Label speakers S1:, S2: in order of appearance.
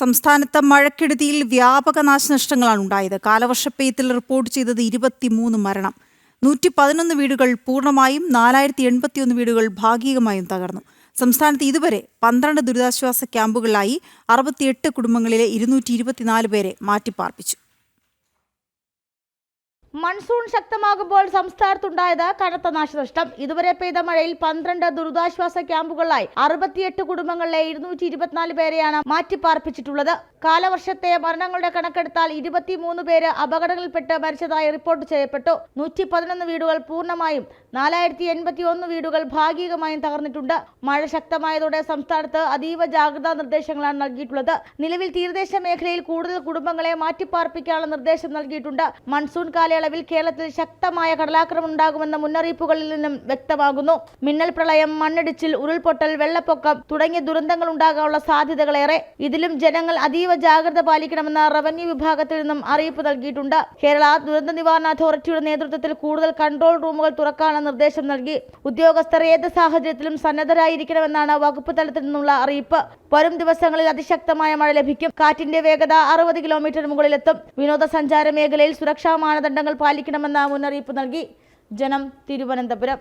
S1: സംസ്ഥാനത്ത് മഴക്കെടുതിയിൽ വ്യാപക നാശനഷ്ടങ്ങളാണ് ഉണ്ടായത്. കാലവർഷപ്പെയ്ത്തിൽ റിപ്പോർട്ട് ചെയ്തത് ഇരുപത്തിമൂന്ന് മരണം. നൂറ്റി പതിനൊന്ന് വീടുകൾ പൂർണമായും നാലായിരത്തി എൺപത്തിയൊന്ന് വീടുകൾ ഭാഗികമായും തകർന്നു. സംസ്ഥാനത്ത് ഇതുവരെ പന്ത്രണ്ട് ദുരിതാശ്വാസ ക്യാമ്പുകളിലായി അറുപത്തിയെട്ട് കുടുംബങ്ങളിലെ ഇരുന്നൂറ്റി ഇരുപത്തിനാല് പേരെ മാറ്റിപ്പാർപ്പിച്ചു.
S2: മൺസൂൺ ശക്തമാകുമ്പോൾ സംസ്ഥാനത്തുണ്ടായത് കനത്ത നാശനഷ്ടം. ഇതുവരെ പെയ്ത മഴയിൽ പന്ത്രണ്ട് ദുരിതാശ്വാസ ക്യാമ്പുകളിലായി അറുപത്തിയെട്ട് കുടുംബങ്ങളിലെ ഇരുന്നൂറ്റി ഇരുപത്തിനാല് പേരെയാണ് മാറ്റിപ്പാർപ്പിച്ചിട്ടുള്ളത്. കാലവർഷത്തെ മരണങ്ങളുടെ കണക്കെടുത്താൽ ഇരുപത്തിമൂന്ന് പേര് അപകടങ്ങളിൽപ്പെട്ട് മരിച്ചതായി റിപ്പോർട്ട് ചെയ്യപ്പെട്ടു. നൂറ്റി പതിനൊന്ന് വീടുകൾ പൂർണമായും നാലായിരത്തി എൺപത്തി ഒന്ന് വീടുകൾ ഭാഗികമായും തകർന്നിട്ടുണ്ട്. മഴ ശക്തമായതോടെ സംസ്ഥാനത്ത് അതീവ ജാഗ്രതാ നിർദ്ദേശങ്ങളാണ് നൽകിയിട്ടുള്ളത്. നിലവിൽ തീരദേശ മേഖലയിൽ കൂടുതൽ കുടുംബങ്ങളെ മാറ്റിപ്പാർപ്പിക്കാനുള്ള നിർദ്ദേശം നൽകിയിട്ടുണ്ട്. മൺസൂൺ കാലയളവിൽ കേരളത്തിൽ ശക്തമായ കടലാക്രമം ഉണ്ടാകുമെന്ന മുന്നറിയിപ്പുകളിൽ നിന്നും വ്യക്തമാകുന്നു. മിന്നൽ പ്രളയം മണ്ണിടിച്ചിൽ ഉരുൾപൊട്ടൽ വെള്ളപ്പൊക്കം തുടങ്ങിയ ദുരന്തങ്ങൾ ഉണ്ടാകാനുള്ള സാധ്യതകളേറെ. ഇതിലും ജനങ്ങൾ അതീവ ജാഗ്രത പാലിക്കണമെന്ന റവന്യൂ വിഭാഗത്തിൽ നിന്നും അറിയിപ്പ് നൽകിയിട്ടുണ്ട്. കേരള ദുരന്ത നിവാരണ അതോറിറ്റിയുടെ നേതൃത്വത്തിൽ കൂടുതൽ കൺട്രോൾ റൂമുകൾ തുറക്കാനുള്ള നിർദ്ദേശം നൽകി. ഉദ്യോഗസ്ഥർ ഏത് സാഹചര്യത്തിലും സന്നദ്ധരായിരിക്കണമെന്നാണ് വകുപ്പ് തലത്തിൽ നിന്നുള്ള അറിയിപ്പ്. വരും ദിവസങ്ങളിൽ അതിശക്തമായ മഴ ലഭിക്കും. കാറ്റിന്റെ വേഗത അറുപത് കിലോമീറ്റർ മുകളിലെത്തും. വിനോദസഞ്ചാര മേഖലയിൽ സുരക്ഷാ മാനദണ്ഡങ്ങൾ പാലിക്കണമെന്ന മുന്നറിയിപ്പ് നൽകി ജനം തിരുവനന്തപുരം.